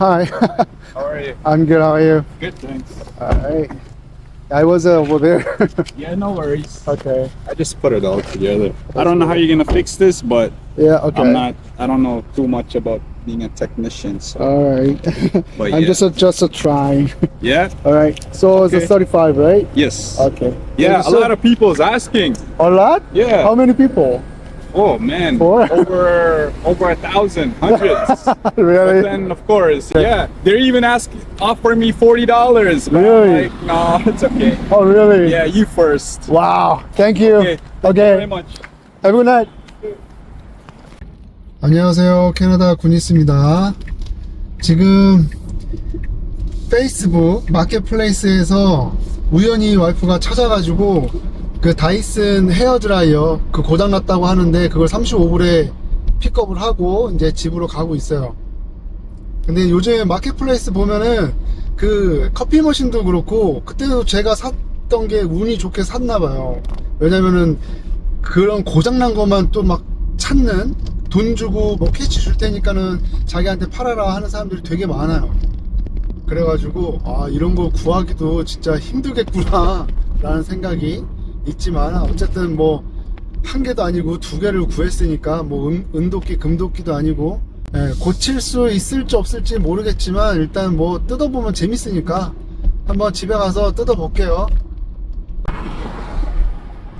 Hi. How are you? I'm good. How are you? Good, thanks. Alright. I was uh, over there. Yeah, no worries. okay. I just put it all together. I don't know how you're gonna fix this, but Yeah. Okay. I'm not. I don't know too much about being a technician. So All right. But I'm yeah. just a, just a try. yeah, All right. So it's a 35, right? yes, Okay. yeah. A lot of people's asking. A lot? Yeah. How many people? Oh man, Four? over over a thousand, hundreds. But really? then of course, yeah, they're even asking, offering me forty dollars. Really? Like, no, it's okay. Oh, really? Yeah, you first. Wow. Thank you. Okay. Okay. Very much. Have a good night. 안녕하세요. 캐나다 군이스입니다. 지금 페이스북 마켓플레이스에서 우연히 와이프가 찾아가지고 그 다이슨 헤어 드라이어 그 고장 났다고 하는데 그걸 35불에 픽업을 하고 이제 집으로 가고 있어요. 근데 요즘 마켓플레이스 보면은 그 커피 머신도 그렇고 그때도 제가 샀던 게 운이 좋게 샀나 봐요. 왜냐면은 그런 고장난 것만 또 막 찾는 돈 주고 뭐 캐치 줄 테니까는 자기한테 팔아라 하는 사람들이 되게 많아요. 그래가지고 아 이런 거 구하기도 진짜 힘들겠구나 라는 생각이 있지만 어쨌든 뭐 한 개도 아니고 두 개를 구했으니까 뭐 은, 은도끼 금도끼도 아니고 예, 고칠 수 있을지 없을지 모르겠지만 일단 뭐 뜯어보면 재밌으니까 한번 집에 가서 뜯어볼게요.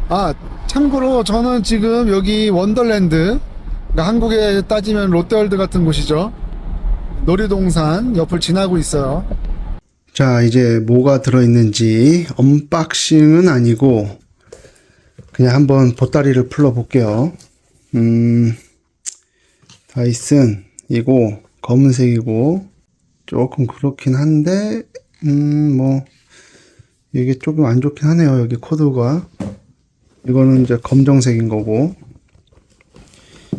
아 참고로 저는 지금 여기 원더랜드 그러니까 한국에 따지면 롯데월드 같은 곳이죠. 놀이동산 옆을 지나고 있어요. 자 이제 뭐가 들어있는지 언박싱은 아니고 그냥 한번 보따리를 풀러 볼게요. 음 다이슨 이고 검은색이고 조금 그렇긴 한데 음 뭐 이게 조금 안 좋긴 하네요 여기 코드가. 이거는 이제 검정색인 거고.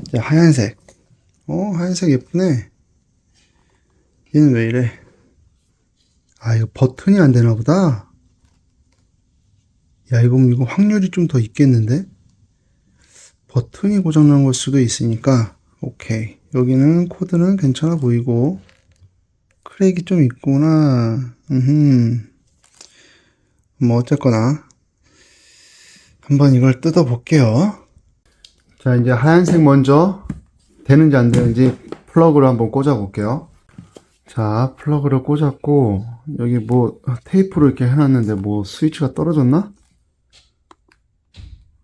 이제 하얀색. 어 하얀색 예쁘네. 얘는 왜 이래? 아 이거 버튼이 안 되나 보다 야 이거 이거 확률이 좀 더 있겠는데? 버튼이 고장난 걸 수도 있으니까 오케이. 여기는 코드는 괜찮아 보이고 크랙이 좀 있구나. 음흠. 뭐 어쨌거나 한번 이걸 뜯어 볼게요. 자 이제 하얀색 먼저 되는지 안 되는지 플러그를 한번 꽂아 볼게요. 자 플러그를 꽂았고 여기 뭐 테이프로 이렇게 해놨는데 뭐 스위치가 떨어졌나?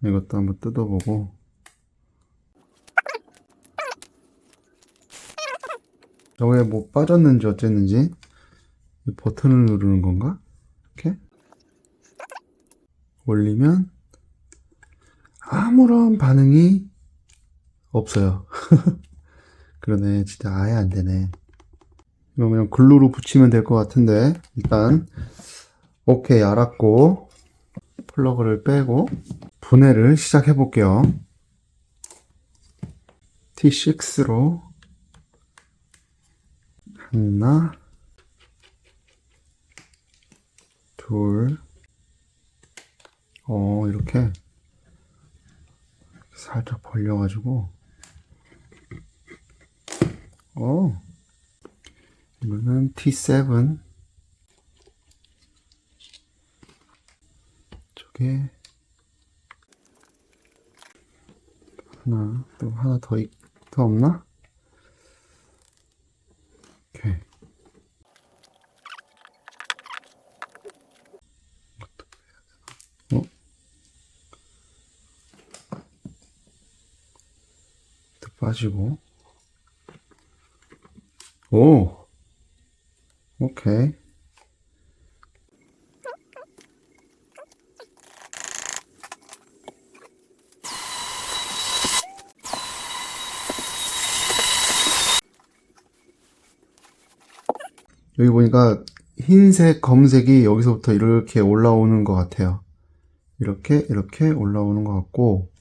이것도 한번 뜯어보고. 저게 뭐 빠졌는지 어쨌는지 이 버튼을 누르는 건가? 이렇게? 올리면 아무런 반응이 없어요. 그러네. 진짜 아예 안 되네. 이거 그냥 글루로 붙이면 될 것 같은데 일단. 오케이 알았고 플러그를 빼고 분해를 시작해 볼게요. T6로 하나 둘 어, 이렇게 살짝 벌려가지고. 어 이거는 T7 저게. 하나 또 하나 더, 있, 더 없나? 오케이. 어? 또 빠지고. 오! 오케이 여기 보니까 흰색, 검색이 여기서부터 이렇게 올라오는 것 같아요. 이렇게, 이렇게 올라오는 것 같고,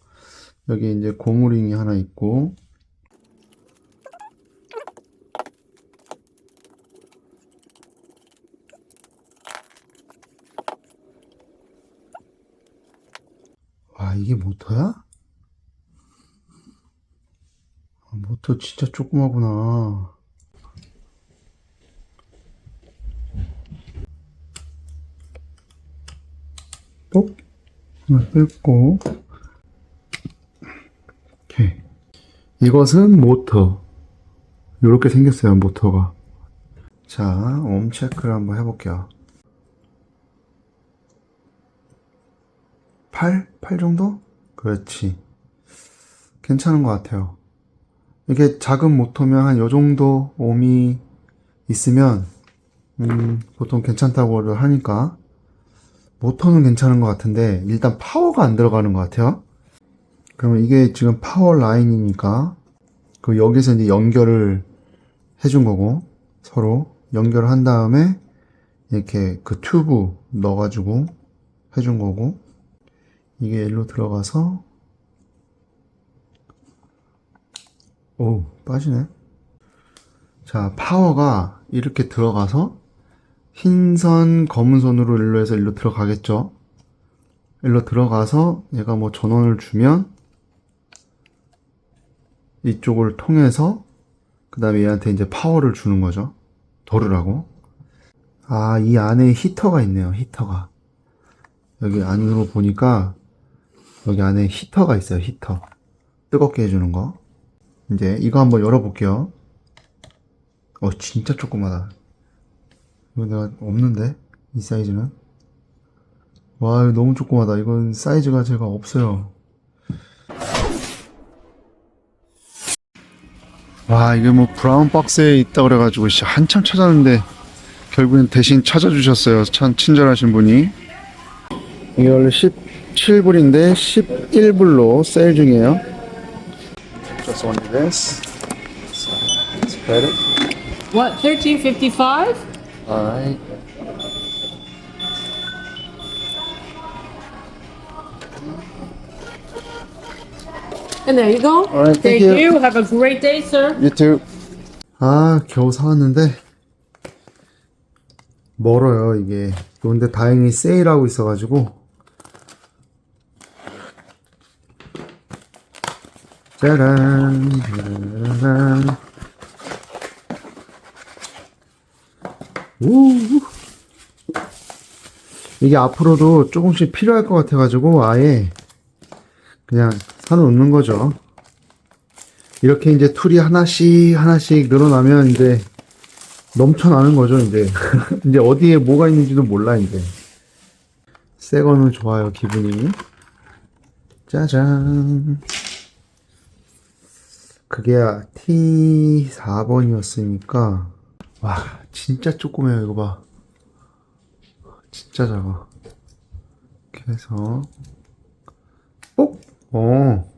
여기 이제 고무링이 하나 있고, 아, 이게 모터야? 아, 모터 진짜 조그마구나. 이걸 뜯고 오케이 이것은 모터 이렇게 생겼어요 모터가 자, 옴 체크를 한번 해볼게요. 8? 8 정도? 그렇지. 괜찮은 것 같아요. 이게 작은 모터면 한 요 정도 옴이 있으면, 음, 보통 괜찮다고 하니까, 모터는 괜찮은 것 같은데, 일단 파워가 안 들어가는 것 같아요. 그러면 이게 지금 파워 라인이니까, 그 여기서 이제 연결을 해준 거고, 서로 연결을 한 다음에 이렇게 그 튜브 넣어가지고 해준 거고 이게 일로 들어가서 오 빠지네 자 파워가 이렇게 들어가서 흰선 검은선으로 일로 해서 일로 들어가겠죠 일로 들어가서 얘가 뭐 전원을 주면 이쪽을 통해서 그 다음에 얘한테 이제 파워를 주는 거죠 도르라고. 아, 이 안에 히터가 있네요, 히터가. 여기 안으로 보니까, 여기 안에 히터가 있어요, 히터. 뜨겁게 해주는 거. 이제 이거 한번 열어볼게요. 어, 진짜 조그마다. 이거 내가 없는데? 이 사이즈는? 와, 이거 너무 조그마다. 이건 사이즈가 제가 없어요. 와, 이게 뭐 브라운 박스에 있다 그래가지고 한참 찾았는데 결국엔 대신 찾아주셨어요. 참 친절하신 분이. 이게 원래 17불인데 11불로 세일 중이에요. Just one this. So. What? 13.55? 아이. And there you go. Alright, thank you. you. Have a great day, sir. You too. 아, 겨우 사왔는데 멀어요, 이게. 그런데 다행히 세일하고 있어가지고 짜란 짜란 우 이게 앞으로도 조금씩 필요할 것 같아가지고 아예 그냥 사놓는 거죠. 이렇게 이제 툴이 하나씩 하나씩 늘어나면 이제 넘쳐나는 거죠 이제. 이제 어디에 뭐가 있는지도 몰라 이제. 새 거는 좋아요 기분이. 짜잔. 그게 T4번이었으니까 와 진짜 조그매요 이거 봐 진짜 작아 이렇게 해서 뽁! 어.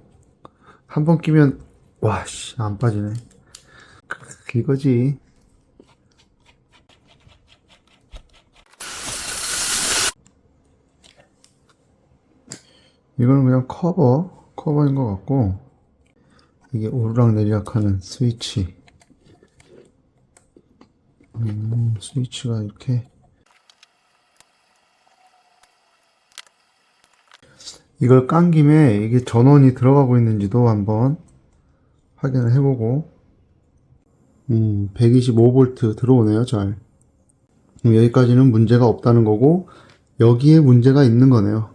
한 번 끼면 와, 씨, 안 빠지네. 크, 이거지. 이거는 그냥 커버, 커버인 것 같고, 이게 오르락 내리락 하는 스위치. 음, 스위치가 이렇게. 이걸 깐 김에 이게 전원이 들어가고 있는지도 한번 확인을 해보고. 음, 125V 들어오네요 잘. 그럼 여기까지는 문제가 없다는 거고 여기에 문제가 있는 거네요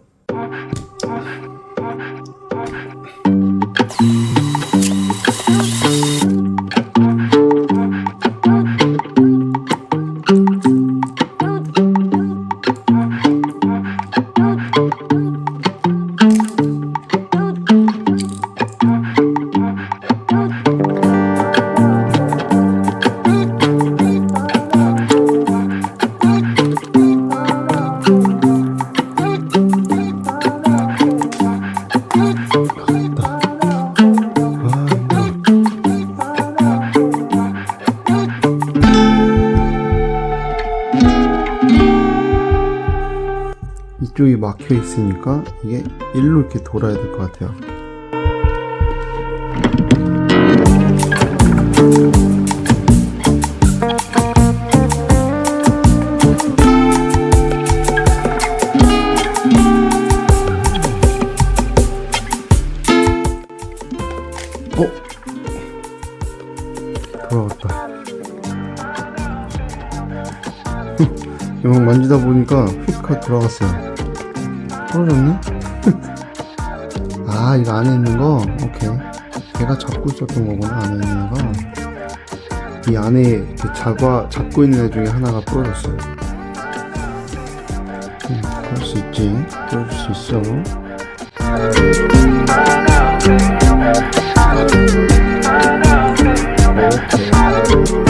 막혀 있으니까 이게 일로 이렇게 돌아야 될 것 같아요. 어? 돌아왔다. 이거 만지다 보니까 휙 돌아갔어요. 떨어졌네? 아 이거 안에 있는 거? 오케이. 걔가 잡고 있었던 거구나 안에 있는 애가. 이 안에 잡아, 잡고 있는 애 중에 하나가 부러졌어요. 음, 그럴 수 있지. 부러질 수 있어. 오케이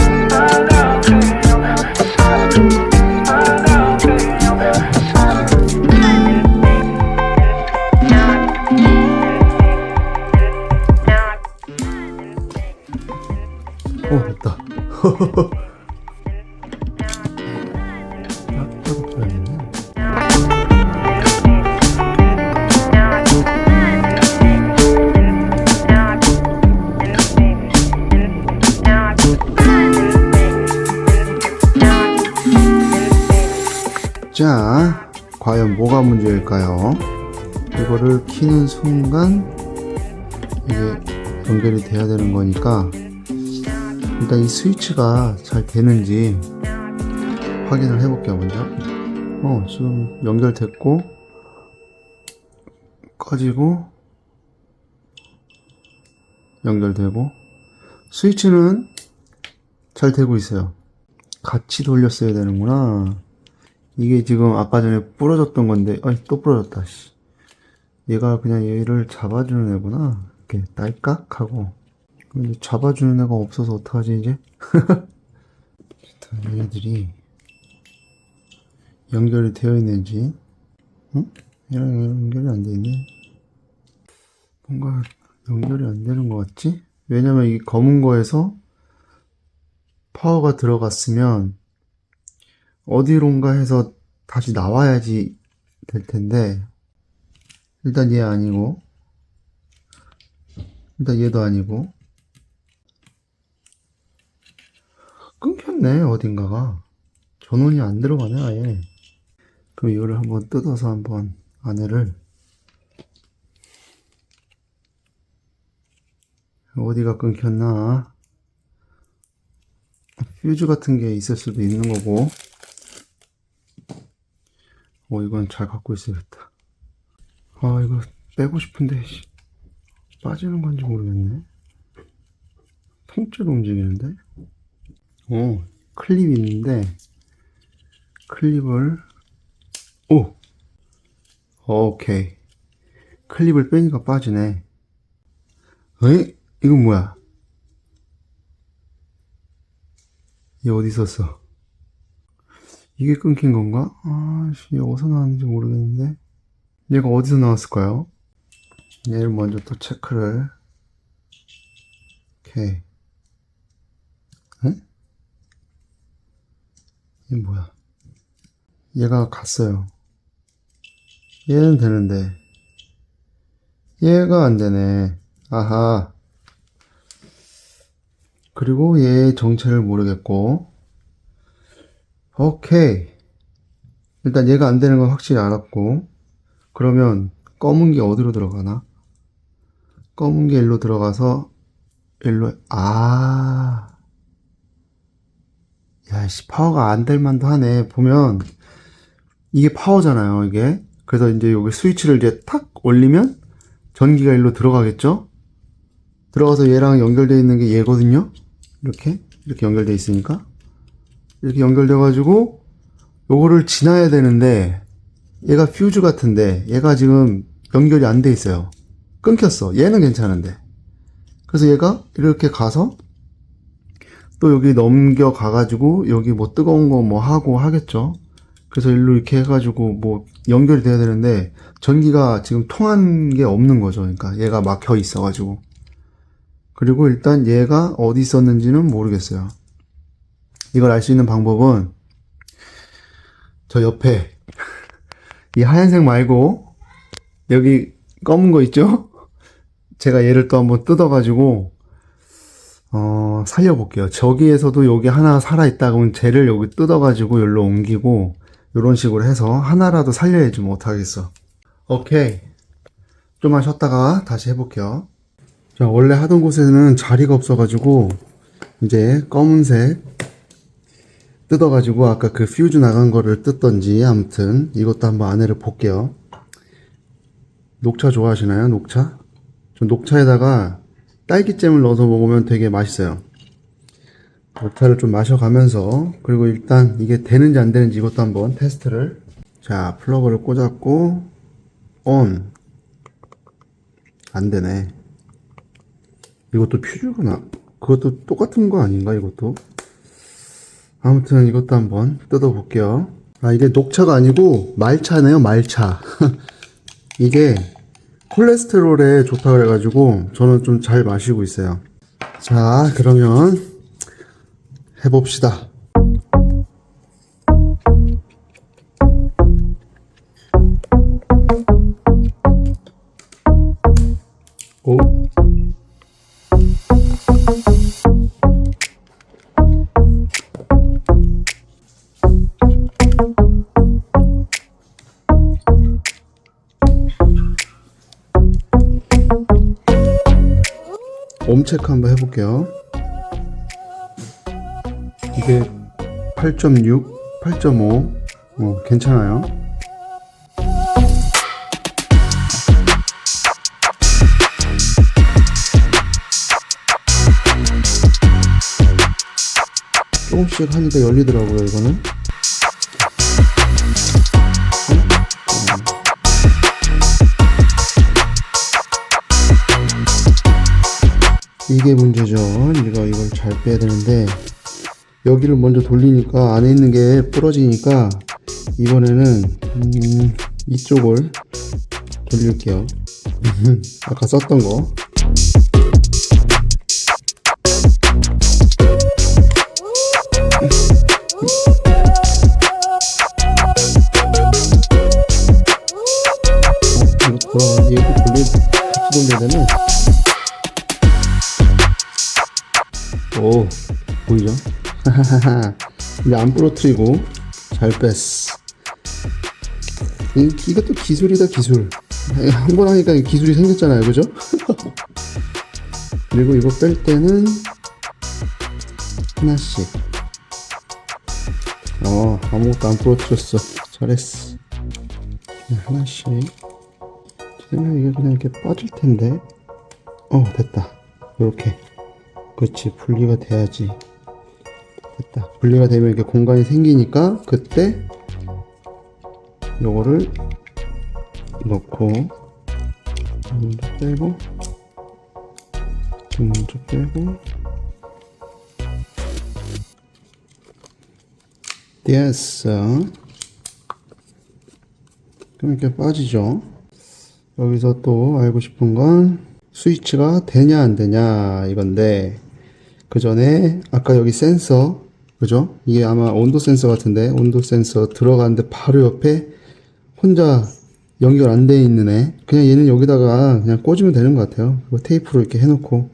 문제일까요? 이거를 키는 순간 이게 연결이 돼야 되는 거니까 일단 이 스위치가 잘 되는지 확인을 해볼게요 먼저. 어 지금 연결됐고 꺼지고 연결되고. 스위치는 잘 되고 있어요. 같이 돌렸어야 되는구나 이게 지금 아까 전에 부러졌던 건데 아니 또 부러졌다 씨. 얘가 그냥 얘를 잡아주는 애구나 이렇게 딸깍 하고 근데 잡아주는 애가 없어서 어떡하지 이제 일단 얘네들이 연결이 되어 있는지 응? 얘랑 연결이 안돼 있네 뭔가 연결이 안 되는 것 같지? 왜냐면 이 검은 거에서 파워가 들어갔으면 어디론가 해서 다시 나와야지 될 텐데 일단 얘 아니고 일단 얘도 아니고. 끊겼네 어딘가가. 전원이 안 들어가네 아예. 그럼 이거를 한번 뜯어서 한번 안에를. 어디가 끊겼나? 퓨즈 같은 게 있을 수도 있는 거고 어 이건 잘 갖고 있어야겠다. 아 이거 빼고 싶은데 씨, 빠지는 건지 모르겠네. 통째로 움직이는데? 어 클립이 있는데 클립을 오! 오케이. 클립을 빼니까 빠지네. 에이 이건 뭐야? 얘 어디 있었어 이게 끊긴 건가? 아씨 어디서 나왔는지 모르겠는데. 얘가 어디서 나왔을까요? 얘를 먼저 또 체크를. 오케이. 응? 이게 뭐야? 얘가 갔어요. 얘는 되는데. 얘가 안 되네. 아하. 그리고 얘의 정체를 모르겠고 오케이. 일단 얘가 안 되는 건 확실히 알았고 그러면 검은 게 어디로 들어가나? 검은 게 일로 들어가서 일로 아. 야씨 파워가 안 될 만도 하네. 보면 이게 파워잖아요 이게. 그래서 이제 여기 스위치를 이제 탁 올리면 전기가 일로 들어가겠죠? 들어가서 얘랑 연결되어 있는 게 얘거든요? 이렇게? 이렇게 연결되어 있으니까 이렇게 연결돼 가지고 요거를 지나야 되는데 얘가 퓨즈 같은데 얘가 지금 연결이 안 돼 있어요. 끊겼어. 얘는 괜찮은데. 그래서 얘가 이렇게 가서 또 여기 넘겨 가 가지고 여기 뭐 뜨거운 거 뭐 하고 하겠죠. 그래서 일로 이렇게 해가지고 뭐 연결이 돼야 되는데 전기가 지금 통한 게 없는 거죠. 그러니까 얘가 막혀 있어가지고. 그리고 일단 얘가 어디 있었는지는 모르겠어요 이걸 알 수 있는 방법은 저 옆에 이 하얀색 말고 여기 검은 거 있죠? 제가 얘를 또 한번 뜯어가지고 어, 살려볼게요. 저기에서도 여기 하나 살아있다 그러면 쟤를 여기 뜯어가지고 여기로 옮기고 이런 식으로 해서 하나라도 살려야지 못하겠어. 오케이. 좀만 쉬었다가 다시 해볼게요. 자, 원래 하던 곳에는 자리가 없어가지고 이제 검은색 뜯어가지고 아까 그 퓨즈 나간 거를 뜯던지 아무튼 이것도 한번 안에를 볼게요. 녹차 좋아하시나요? 녹차? 전 녹차에다가 딸기잼을 넣어서 먹으면 되게 맛있어요. 녹차를 좀 마셔가면서 그리고 일단 이게 되는지 안 되는지 이것도 한번 테스트를 자 플러그를 꽂았고 ON 안 되네 이것도 퓨즈구나 그것도 똑같은 거 아닌가 이것도 아무튼 이것도 한번 뜯어 볼게요. 아 이게 녹차가 아니고 말차네요 말차. 이게 콜레스테롤에 좋다 그래가지고 저는 좀 잘 마시고 있어요. 자 그러면 해봅시다. 옴 체크 한번 해볼게요. 이게 8.6, 8.5, 어, 괜찮아요. 조금씩 하니까 열리더라고요, 이거는. 이게 문제죠. 이거, 이걸 잘 빼야 되는데, 여기를 먼저 돌리니까 안에 있는 게 부러지니까 이번에는 음, 이쪽을 돌릴게요. 아까 썼던 거. 어, 이거 돌려 같이 돌려야 되네. 오 보이죠? 이제 안 부러뜨리고 잘 뺐어. 이, 이것도 기술이다 기술. 한 번 하니까 기술이 생겼잖아요, 그죠? 그리고 이거 뺄 때는 하나씩. 어, 아무것도 안 부러뜨렸어. 잘했어. 그냥 하나씩. 생각 이게 그냥 이렇게 빠질 텐데. 어, 됐다. 이렇게. 그렇지, 분리가 돼야지. 됐다. 분리가 되면 이렇게 공간이 생기니까 그때 요거를 넣고 먼저 빼고 먼저 빼고 됐어. 그럼 이렇게 빠지죠. 여기서 또 알고 싶은 건 스위치가 되냐 안 되냐 이건데 그 전에 아까 여기 센서 그죠? 이게 아마 온도 센서 같은데 온도 센서 들어가는데 바로 옆에 혼자 연결 안 돼 있는 애. 그냥 얘는 여기다가 그냥 꽂으면 되는 것 같아요. 그리고 테이프로 이렇게 해놓고.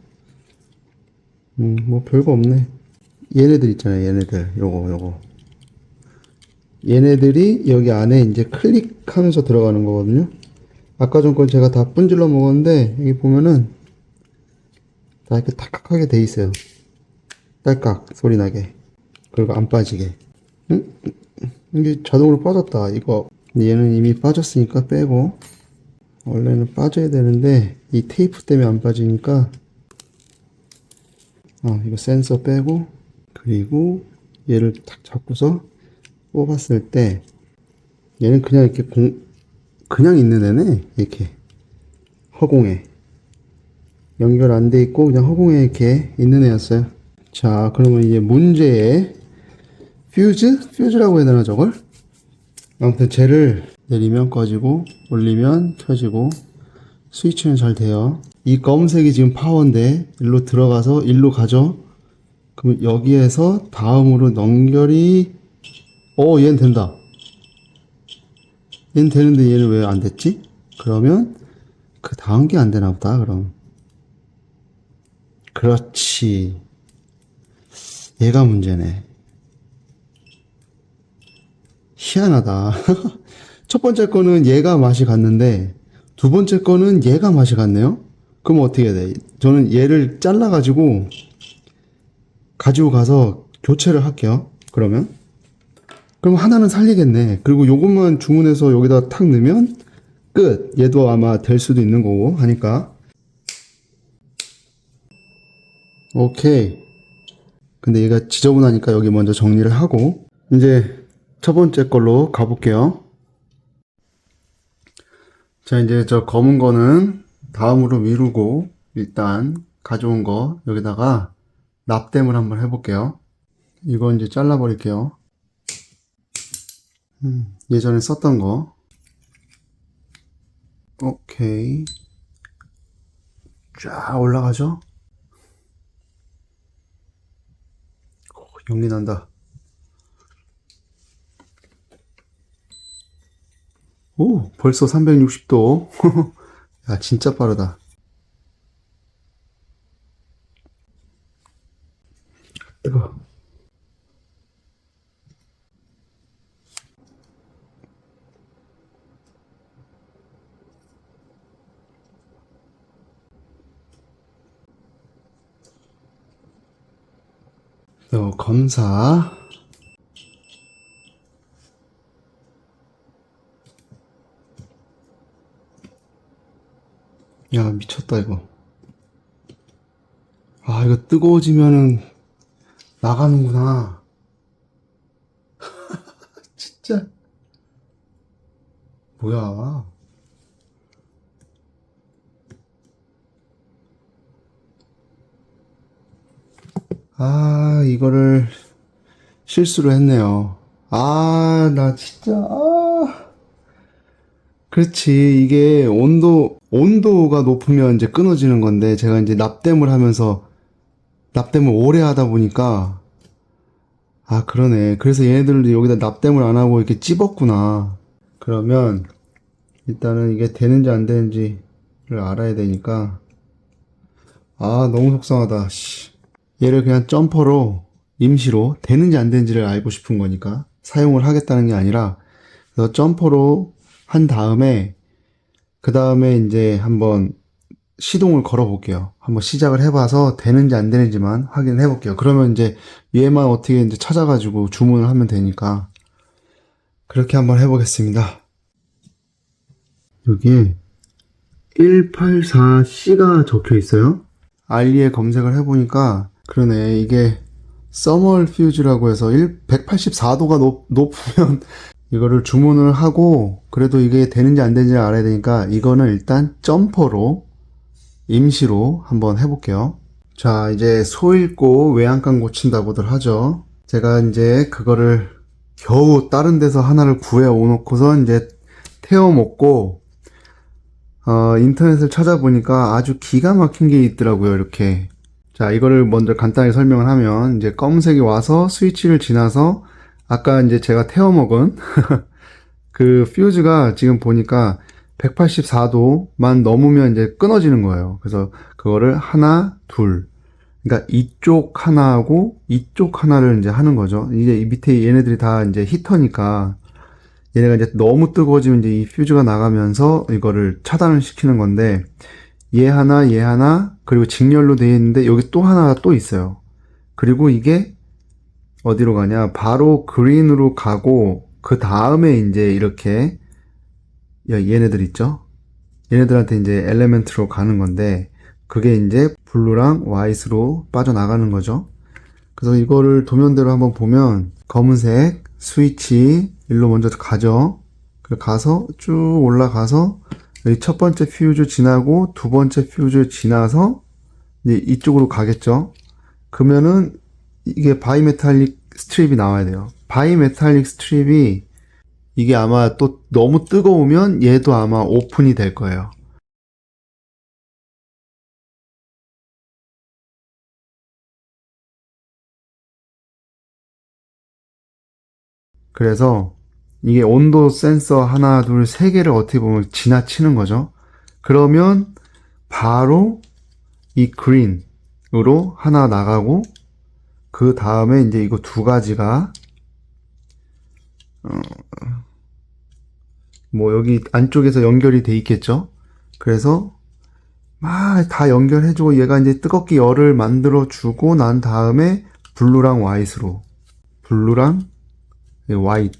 음 뭐 별거 없네. 얘네들 있잖아요 얘네들. 요거 요거. 얘네들이 여기 안에 이제 클릭하면서 들어가는 거거든요. 아까 전 건 제가 다 분질러 먹었는데 여기 보면은 다 이렇게 탁탁하게 돼 있어요 딸깍 소리 나게. 그리고 안 빠지게. 응? 이게 자동으로 빠졌다 이거. 얘는 이미 빠졌으니까 빼고. 원래는 빠져야 되는데 이 테이프 때문에 안 빠지니까. 아 이거 센서 빼고 그리고 얘를 탁 잡고서 뽑았을 때 얘는 그냥 이렇게 공 그냥 있는 애네 이렇게. 허공에. 연결 안 돼 있고 그냥 허공에 이렇게 있는 애였어요 자 그러면 이제 문제의 퓨즈? 퓨즈라고 해야 되나 저걸? 아무튼 쟤를 내리면 꺼지고 올리면 켜지고 스위치는 잘 돼요 이 검은색이 지금 파워인데 일로 들어가서 일로 가죠 그럼 여기에서 다음으로 연결이 어 얘는 된다 얘는 되는데 얘는 왜 안 됐지? 그러면 그 다음 게 안 되나 보다 그럼 그렇지 얘가 문제네 희한하다 첫 번째 거는 얘가 맛이 갔는데 두 번째 거는 얘가 맛이 갔네요 그럼 어떻게 해야 돼 저는 얘를 잘라 가지고 가지고 가서 교체를 할게요 그러면 그럼 하나는 살리겠네. 그리고 요것만 주문해서 여기다 탁 넣으면 끝. 얘도 아마 될 수도 있는 거고 하니까. 오케이. 근데 얘가 지저분하니까 여기 먼저 정리를 하고 이제 첫 번째 걸로 가볼게요. 자, 이제 저 검은 거는 다음으로 미루고 일단 가져온 거 여기다가 납땜을 한번 해볼게요. 이거 이제 잘라버릴게요. 음, 예전에 썼던 거. 오케이. 쫙 올라가죠? 오, 연기 난다. 오, 벌써 360도. 야, 진짜 빠르다. 뜨거. 요 검사. 야, 미쳤다, 이거. 아, 이거 뜨거워지면은 나가는구나. 진짜. 뭐야. 아, 이거를 실수로 했네요. 아, 나 진짜, 아. 그렇지. 이게 온도, 온도가 높으면 이제 끊어지는 건데, 제가 이제 납땜을 하면서, 납땜을 오래 하다 보니까, 아, 그러네. 그래서 얘네들도 여기다 납땜을 안 하고 이렇게 찝었구나. 그러면, 일단은 이게 되는지 안 되는지를 알아야 되니까, 아, 너무 속상하다. 씨. 얘를 그냥 점퍼로, 임시로, 되는지 안 되는지를 알고 싶은 거니까, 사용을 하겠다는 게 아니라, 그래서 점퍼로 한 다음에 그 다음에 이제 한번 시동을 걸어 볼게요. 한번 시작을 해봐서 되는지 안 되는지만 확인해 볼게요. 그러면 이제 얘만 어떻게 이제 찾아가지고 주문을 하면 되니까 그렇게 한번 해보겠습니다. 여기에 184C가 적혀 있어요. 알리에 검색을 해보니까 그러네 이게 서멀 퓨즈라고 해서 1, 184도가 높, 높으면 이거를 주문을 하고 그래도 이게 되는지 안 되는지 알아야 되니까 이거는 일단 점퍼로 임시로 한번 해볼게요. 자 이제 소 읽고 외양간 고친다고들 하죠. 제가 이제 그거를 겨우 다른 데서 하나를 구해 오놓고서 이제 태워 먹고 어, 인터넷을 찾아보니까 아주 기가 막힌 게 있더라고요. 이렇게 자 이거를 먼저 간단히 설명을 하면 이제 검은색이 와서 스위치를 지나서 아까 이제 제가 태워 먹은 그 퓨즈가 지금 보니까 184도만 넘으면 이제 끊어지는 거예요. 그래서 그거를 하나, 둘. 그러니까 이쪽 하나하고 이쪽 하나를 이제 하는 거죠. 이제 이 밑에 얘네들이 다 이제 히터니까 얘네가 이제 너무 뜨거워지면 이제 이 퓨즈가 나가면서 이거를 차단을 시키는 건데 얘 하나, 얘 하나, 그리고 직렬로 되어 있는데 여기 또 하나가 또 있어요. 그리고 이게 어디로 가냐? 바로 그린으로 가고 그 다음에 이제 이렇게 야, 얘네들 있죠? 얘네들한테 이제 엘레멘트로 가는 건데 그게 이제 블루랑 화이트로 빠져나가는 거죠. 그래서 이거를 도면대로 한번 보면 검은색 스위치 일로 먼저 가죠. 가서 쭉 올라가서 첫 번째 퓨즈 지나고 두 번째 퓨즈 지나서 이제 이쪽으로 가겠죠. 그러면은 이게 바이메탈릭 스트립이 나와야 돼요. 바이메탈릭 스트립이 이게 아마 또 너무 뜨거우면 얘도 아마 오픈이 될 거예요. 그래서 이게 온도 센서 하나, 둘, 세 개를 어떻게 보면 지나치는 거죠. 그러면 바로 이 그린으로 하나 나가고 그 다음에 이제 이거 두 가지가 어, 뭐 여기 안쪽에서 연결이 돼 있겠죠. 그래서 막 다 연결해주고 얘가 이제 뜨겁게 열을 만들어 주고 난 다음에 블루랑 화이트로 블루랑 화이트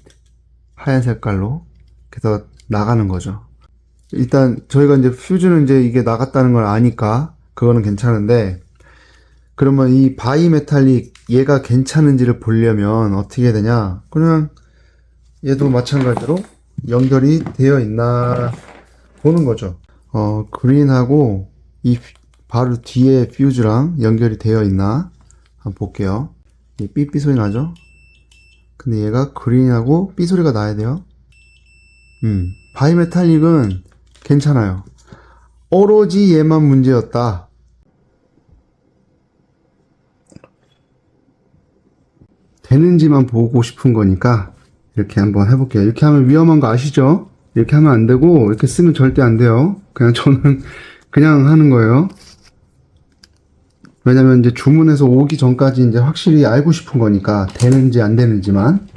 하얀 색깔로 그래서 나가는 거죠. 일단 저희가 이제 퓨즈는 이제 이게 나갔다는 걸 아니까 그거는 괜찮은데 그러면 이 바이메탈릭 얘가 괜찮은지를 보려면 어떻게 되냐? 그냥 얘도 마찬가지로 연결이 되어 있나 보는 거죠. 어, 그린하고 이 퓨- 바로 뒤에 퓨즈랑 연결이 되어 있나 한번 볼게요. 이 삐삐 소리 나죠? 근데 얘가 그린하고 삐 소리가 나야 돼요. 음, 바이메탈릭은 괜찮아요. 오로지 얘만 문제였다. 되는지만 보고 싶은 거니까 이렇게 한번 해볼게요. 이렇게 하면 위험한 거 아시죠? 이렇게 하면 안 되고 이렇게 쓰면 절대 안 돼요. 그냥 저는 그냥 하는 거예요. 왜냐면 이제 주문해서 오기 전까지 이제 확실히 알고 싶은 거니까 되는지 안 되는지만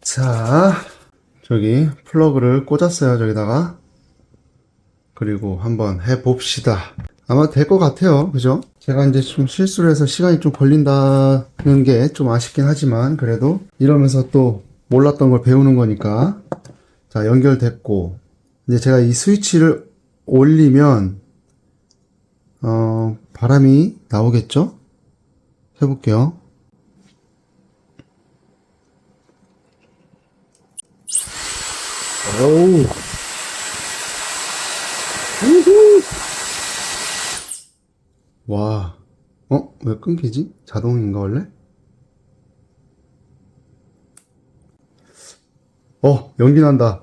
자, 저기 플러그를 꽂았어요, 저기다가. 그리고 한번 해봅시다. 아마 될 것 같아요. 그죠? 제가 이제 좀 실수를 해서 시간이 좀 걸린다는 게 좀 아쉽긴 하지만, 그래도 이러면서 또 몰랐던 걸 배우는 거니까. 자, 연결됐고. 이제 제가 이 스위치를 올리면, 어, 바람이 나오겠죠? 해볼게요. 오우. 우후. 와. 어? 왜 끊기지? 자동인가 원래? 어, 연기 난다.